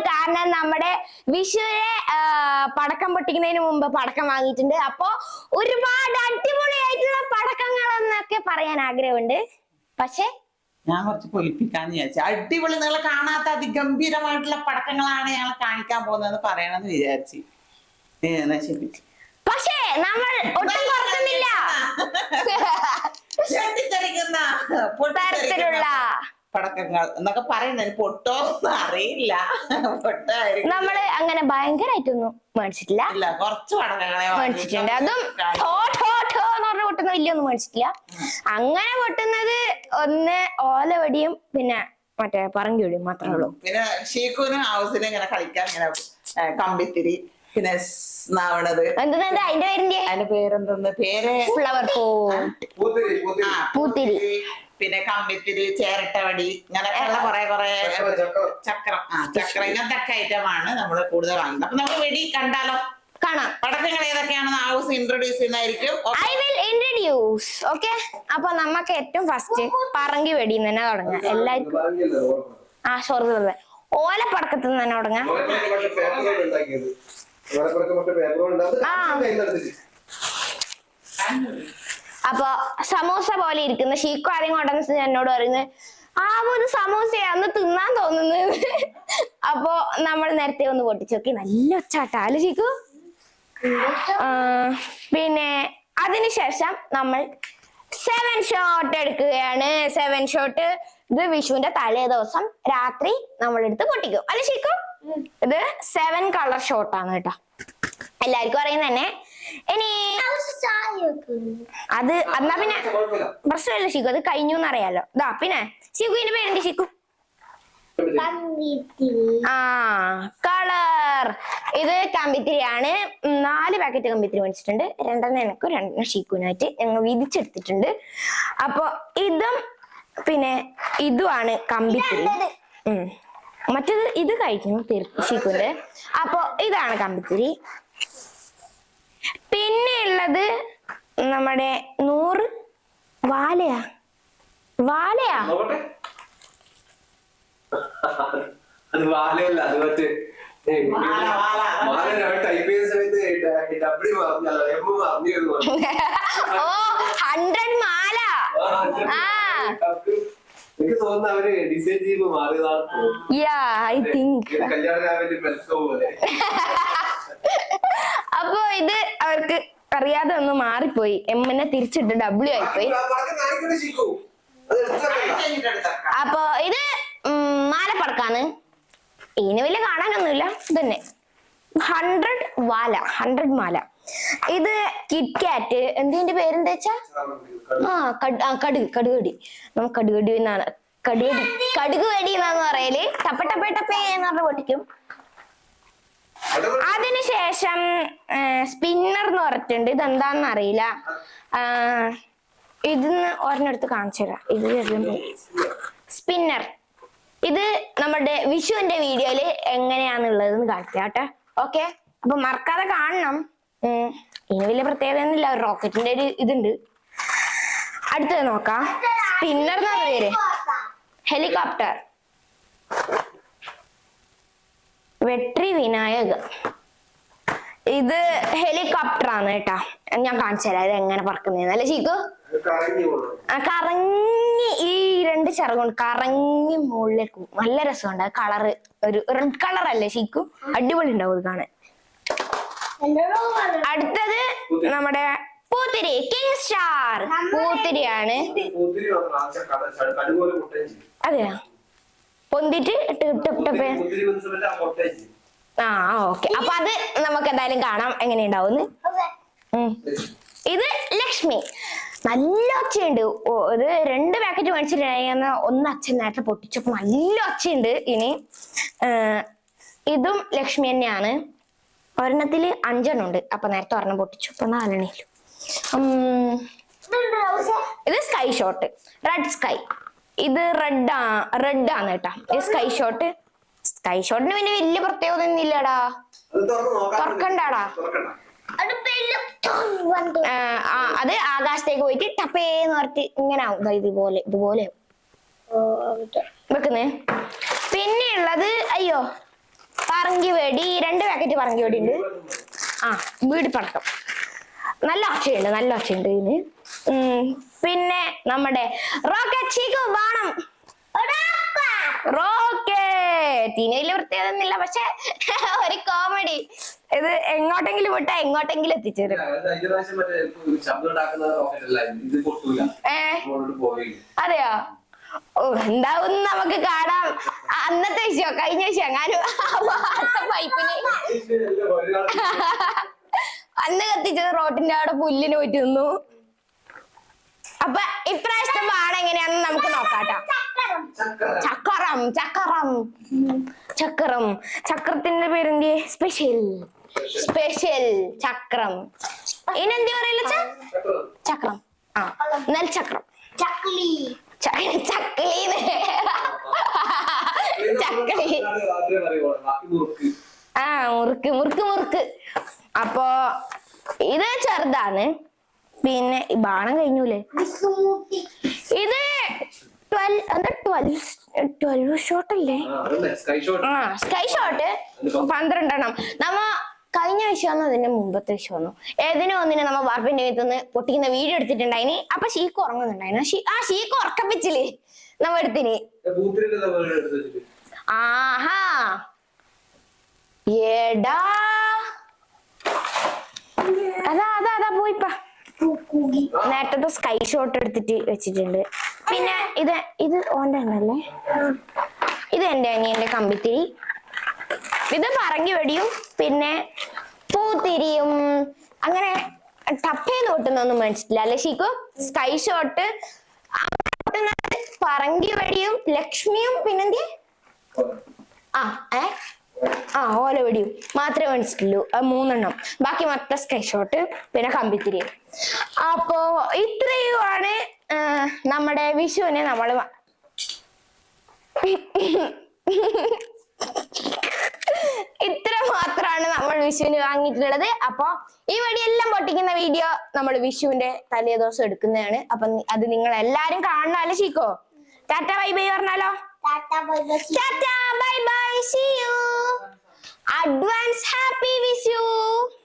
കാരണം നമ്മുടെ വിഷുവിനെ പടക്കം പൊട്ടിക്കുന്നതിന് മുമ്പ് പടക്കം വാങ്ങിയിട്ടുണ്ട്. അപ്പോ ഒരുപാട് അടിപൊളിയായിട്ടുള്ള പടക്കങ്ങൾ എന്നൊക്കെ പറയാൻ ആഗ്രഹമുണ്ട്. പക്ഷേ? ഞാൻ കുറച്ച് പൊലിപ്പിക്കാന്ന് വിചാരിച്ചു. അടിപൊളി നിങ്ങൾ കാണാത്ത അതിഗംഭീരമായിട്ടുള്ള പടക്കങ്ങളാണ് ഞങ്ങൾ കാണിക്കാൻ പോകുന്നത് പറയണമെന്ന് വിചാരിച്ചു. പക്ഷേ നമ്മൾ ഒട്ടും കുറക്കുന്നില്ല തരത്തിലുള്ള പടക്കങ്ങൾ എന്നൊക്കെ പറയുന്നത് പൊട്ടോ അറിയില്ല. പൊട്ടോ നമ്മൾ അങ്ങനെ ഭയങ്കരമായിട്ടൊന്നും മേടിച്ചിട്ടില്ല. ഇല്ല കുറച്ച് പടക്കങ്ങളെ മേടിച്ചിട്ടുണ്ട്. അതും പറഞ്ഞ് പൊട്ടുന്ന വലിയൊന്നും മേടിച്ചിട്ടില്ല. അങ്ങനെ പൊട്ടുന്നത് ഒന്ന് ഓലവടിയും പിന്നെ മറ്റേ പറങ്കി വെടിയും മാത്രമേ ഉള്ളൂ. പിന്നെ ഷീക്കുവിനും ഹൗസിനും ഇങ്ങനെ കളിക്കാൻ ഇങ്ങനെ കമ്പിത്തിരി പിന്നെ നാവണത്. എന്താ അതിന്റെ പേരിന്റെ അതിന്റെ പേരെന്തെന്ന്? പേര് ഫ്ലവർ പൂ പൂത്തിരി. പിന്നെ കമ്പിത്തിരി ചേരട്ടവടി ഇങ്ങനെയൊക്കെയുള്ള കുറെ കുറെ ചക്രം, ആ ചക്രം ഇങ്ങനത്തെ ഒക്കെ ഐറ്റമാണ് നമ്മൾ കൂടുതൽ വാങ്ങുന്നത് അപ്പൊ നമുക്ക് വെടി കണ്ടാലോ കാണാം പടക്കങ്ങൾ ഏതൊക്കെയാണെന്ന് ഇൻട്രൊഡ്യൂസ് ചെയ്യുന്നതായിരിക്കും ഐ വിൽ ഇൻട്രൊഡ്യൂസ് ഓക്കെ അപ്പൊ നമുക്ക് ഏറ്റവും ഫസ്റ്റ് പറങ്കി വെടി നിന്ന് തന്നെ തുടങ്ങാം എല്ലാവർക്കും. ആ സോറി ഓലപ്പടക്കത്തിൽ നിന്ന് തന്നെ തുടങ്ങാം ആ. അപ്പൊ സമൂസ പോലെ ഇരിക്കുന്ന. ഷീക്കു ആദ്യം വെച്ചാൽ എന്നോട് പറയുന്നത് ആ ഒരു സമോസയാന്ന് തിന്നാൻ തോന്നുന്നത് അപ്പോ നമ്മൾ നേരത്തെ ഒന്ന് പൊട്ടിച്ചു നോക്കി. നല്ല ഒച്ചാട്ടാ അല്ലെ ഷീക്കു? പിന്നെ അതിനുശേഷം നമ്മൾ സെവൻ ഷോട്ട് എടുക്കുകയാണ്. സെവൻ ഷോട്ട് ഇത് വിഷുവിന്റെ തലേ ദിവസം രാത്രി നമ്മൾ എടുത്ത് പൊട്ടിക്കും. അല്ലെ ഷീക്കു? ഇത് സെവൻ കളർ ഷോട്ടാണ് കേട്ടോ. എല്ലാവർക്കും അറിയുന്ന തന്നെ ഇനി അത് എന്നാ പിന്നെ. പ്രശ്നമില്ല ശിഖു അത് കഴിഞ്ഞു എന്നറിയാലോ. ഇതാ പിന്നെ ശിഖുവിന്റെ പേരെന്ത് ശിഖു? ആ കളർ. ഇത് കമ്പിത്തിരിയാണ്. ആണ് നാല് പാക്കറ്റ് കമ്പിത്തിരി മേടിച്ചിട്ടുണ്ട്. രണ്ടെണ്ണം എനിക്ക് രണ്ടെണ്ണം ഷീക്കുവിനായിട്ട് ഞങ്ങൾ വിധിച്ചെടുത്തിട്ടുണ്ട് അപ്പൊ ഇതും പിന്നെ ഇതുമാണ് കമ്പിത്തിരി. മറ്റത് ഇത് കഴിക്കുന്നു ഷീക്കുവിന്റെ അപ്പൊ ഇതാണ് കമ്പിത്തിരി. ഉള്ളത് നമ്മുടെ നൂറ് വാലയാ. വാലയാ. അത് വാലയല്ല അത് മറ്റേ ടൈപ്പ് ചെയ്ത സമയത്ത് ഡബ്ല്യു എം ഓ ഹൺഡ്രഡ് മാല. ആ എനിക്ക് തോന്നുന്നു അവർ ഡിസൈൻ ചെയ്യുമ്പോ മാറിയതാണ് തോന്നുന്നു. യാ ഐ തിങ്ക് കല്യാണ രാവിലെ പോലെ അപ്പൊ ഇത് അവർക്ക് അറിയാതെ മാറിപ്പോയി എമ്മിനെ തിരിച്ചിട്ട് ഡബ്ല്യു ആയിപ്പോയി. അപ്പൊ ഇത് മാലപ്പടക്കാണ്. ഇതിന് വലിയ കാണാനൊന്നുമില്ല. ഇതന്നെ. ഹൺഡ്രഡ് വാല ഹൺഡ്രഡ് മാല. ഇത് കിറ്റ്കാറ്റ് എന്തിന്റെ പേരെന്താ വെച്ചാ? ആ കടു കടുക് കടുകടി. നമുക്ക് കടുകടി എന്നാണ്. കടുകടി കടുക് വെടി എന്നാന്ന് പറയൽ. ടപ്പ ടപ്പ ടപ്പേ എന്ന് പറഞ്ഞ പൊട്ടിക്കും. അതിനുശേഷം സ്പിന്നർ എന്ന് പറഞ്ഞിട്ടുണ്ട്. ഇതെന്താന്ന് അറിയില്ല. ഇതിന്ന് ഒരെണ്ണടുത്ത് കാണിച്ചു തരാം. ഇത് സ്പിന്നർ ഇത് നമ്മുടെ വിഷുവിന്റെ വീഡിയോയിൽ എങ്ങനെയാന്നുള്ളത് കാണിക്കാം കേട്ടോ. ഓക്കെ അപ്പൊ മറക്കാതെ കാണണം. ഇനി വലിയ പ്രത്യേകത ഒന്നുമില്ല റോക്കറ്റിന്റെ ഒരു ഇതുണ്ട്. അടുത്തത് നോക്കാം. സ്പിന്നർ എന്നാണ് പേര്. ഹെലികോപ്റ്റർ വെട്രി വിനായക. ഇത് ഹെലികോപ്റ്റർ ആണ് കേട്ടാ. ഞാൻ കാണിച്ചു തരാം ഇത് എങ്ങനെ പറക്കുന്നതെന്ന്. അല്ലേ ചീക്കു? ആ കറങ്ങി ഈ രണ്ട് ചിറകുണ്ട് കറങ്ങി മുകളിലേക്ക് നല്ല രസമുണ്ട്. ആ കളറ് ഒരു റെഡ് കളർ അല്ലേ ചീക്കു? അടിപൊളി ഉണ്ടാവും ഇത് കാണാൻ. അടുത്തത് നമ്മുടെ പൂത്തിരി കിങ് സ്റ്റാർ. പൂത്തിരിയാണ്. അതെയാ? പൊന്തിട്ട് ടിപ് ടിപ്പ് ആ ഓക്കെ അപ്പൊ അത് നമുക്ക് എന്തായാലും കാണാം എങ്ങനെയുണ്ടാവും ഇത് ലക്ഷ്മി. നല്ല ഒച്ചയുണ്ട്. ഒരു ഇത് രണ്ട് പാക്കറ്റ് മേടിച്ചിട്ടുണ്ടായിരുന്ന ഒന്ന് അച്ഛൻ നേരത്തെ പൊട്ടിച്ചപ്പോ നല്ല ഒച്ചയുണ്ട് ഇനി. ഇതും ലക്ഷ്മി തന്നെയാണ്. ഒരെണ്ണത്തിൽ അഞ്ചെണ്ണം ഉണ്ട്. അപ്പൊ നേരത്തെ ഒരെണ്ണം പൊട്ടിച്ചു. അപ്പൊ നാലെണ്ണയിലും ഇത് സ്കൈ ഷോട്ട് റെഡ് സ്കൈ ഇത് റെഡ് ആ റെഡ് ആണ് കേട്ടാ. ഇത് സ്കൈ ഷോട്ട് സ്കൈ ഷോട്ടിന് പിന്നെ വലിയ പ്രത്യേകത ഒന്നും ഇല്ലടാ. അത് തുറന്ന് നോക്കാം തുറക്കണ്ടാടാ അത് ആകാശത്തേക്ക് പോയിട്ട് ടപ്പേന്ന് പറഞ്ഞിട്ട് ഇങ്ങനെ ആവും. ഇതുപോലെ ഇതുപോലെ. വെക്കുന്നേ. പിന്നെ ഉള്ളത് അയ്യോ പറങ്കി വേടി. രണ്ട് പാക്കറ്റ് പറങ്കി വേടി ഉണ്ട് ആ വീട് പടക്കം നല്ല ഒച്ചയുണ്ട് നല്ല ഒച്ചയുണ്ട് ഇതിന്. പിന്നെ നമ്മുടെ റോക്കറ്റ് ചീക്കു ബാണം റോക്കറ്റ് ഇതിന് വൃത്തിയൊന്നുമില്ല. പക്ഷെ ഒരു കോമഡി ഇത് എങ്ങോട്ടെങ്കിലും വിട്ട എങ്ങോട്ടെങ്കിലും എത്തിച്ചേരും. അതെയോ? ഓ എന്താവും നമുക്ക് കാണാം. അന്നത്തെ വിഷയോ കഴിഞ്ഞ വിഷയം. എങ്ങാനും പൈപ്പിന് അന്ന് കത്തിച്ചത് റോട്ടിന്റെ അവിടെ പുല്ലിന് പോയിട്ട് നിന്നു. അപ്പൊ ഇപ്രാവശ്യത്തെ പാടം നമുക്ക് നോക്കാട്ടോ ചക്കര ചക്കരം ചക്രം ചക്രം ചക്രത്തിന്റെ പേരെന്ത്? സ്പെഷ്യൽ സ്പെഷ്യൽ ചക്രം. ഇനെന്തി പറയില്ല ചക്രം. ആ നെൽചക്രം ചക്ലി ചക്ലി ചക്ലി നോക്ക് ആ മുറുക്ക് മുറുക്ക് മുറുക്ക്. അപ്പോ ഇത് ചെറുതാണ്. പിന്നെ ബാണം കഴിഞ്ഞൂലേ? ഇത് ട്വൽവ് എന്താ ട്വൽവ് ട്വൽവ് ഷോട്ട് അല്ലേ? ആ സ്കൈ ഷോട്ട് പന്ത്രണ്ടെണ്ണം. നമ്മ കഴിഞ്ഞ വിഷയം അതിന്റെ മുമ്പത്തെ വിഷയം ഏതിനും ഒന്നിനെ നമ്മ വാർപ്പിന്റെ വീട്ടിൽ പൊട്ടിക്കുന്ന വീഡിയോ എടുത്തിട്ടുണ്ടായിന്. അപ്പൊ ഷീക്ക് ഉറങ്ങുന്നുണ്ടായിരുന്നു ആ ഷീക്ക് ഉറക്കപ്പിച്ചില്ലേ? നമ്മ എടുത്തിന്. ആഹാ. എടാ. അതാ അതാ അതാ പോയിപ്പാ. നേരത്തെ സ്കൈ ഷോട്ട് എടുത്തിട്ട് വെച്ചിട്ടുണ്ട്. പിന്നെ ഇത് ഇത് ഓന്റെ അല്ലേ ഇത് എന്റെ അനിയന്റെ കമ്പിത്തിരി. ഇത് പറങ്കി വെടിയും പിന്നെ പൂത്തിരിയും അങ്ങനെ ടപ്പേന്ന് പൊട്ടുന്നൊന്നും മേടിച്ചിട്ടില്ല അല്ലെ ഷീക്കു? സ്കൈ ഷോട്ട് പറങ്കി വെടിയും ലക്ഷ്മിയും പിന്നെന്തി ആ ഏ? ആ ഓല വെടിയും. മാത്രമേ മേടിച്ചിട്ടുള്ളൂ. ആ മൂന്നെണ്ണം. ബാക്കി മൊത്തം സ്കൈ ഷോട്ട് പിന്നെ കമ്പിത്തിരി അപ്പോ ഇത്രയുമാണ് നമ്മുടെ വിഷുവിനെ നമ്മൾ ഇത്ര മാത്രമാണ് നമ്മൾ വിഷുവിന് വാങ്ങിയിട്ടുള്ളത്. അപ്പൊ ഈ വടിയെല്ലാം പൊട്ടിക്കുന്ന വീഡിയോ നമ്മൾ വിഷുവിന്റെ തലേ ദിവസം എടുക്കുന്നതാണ്. അപ്പൊ അത് നിങ്ങൾ എല്ലാരും കാണണല്ലോ ശീക്കോ ടാറ്റ ബൈ ബൈ പറഞ്ഞാലോ? Tata bye bye tata bye bye see you. advance happy with you.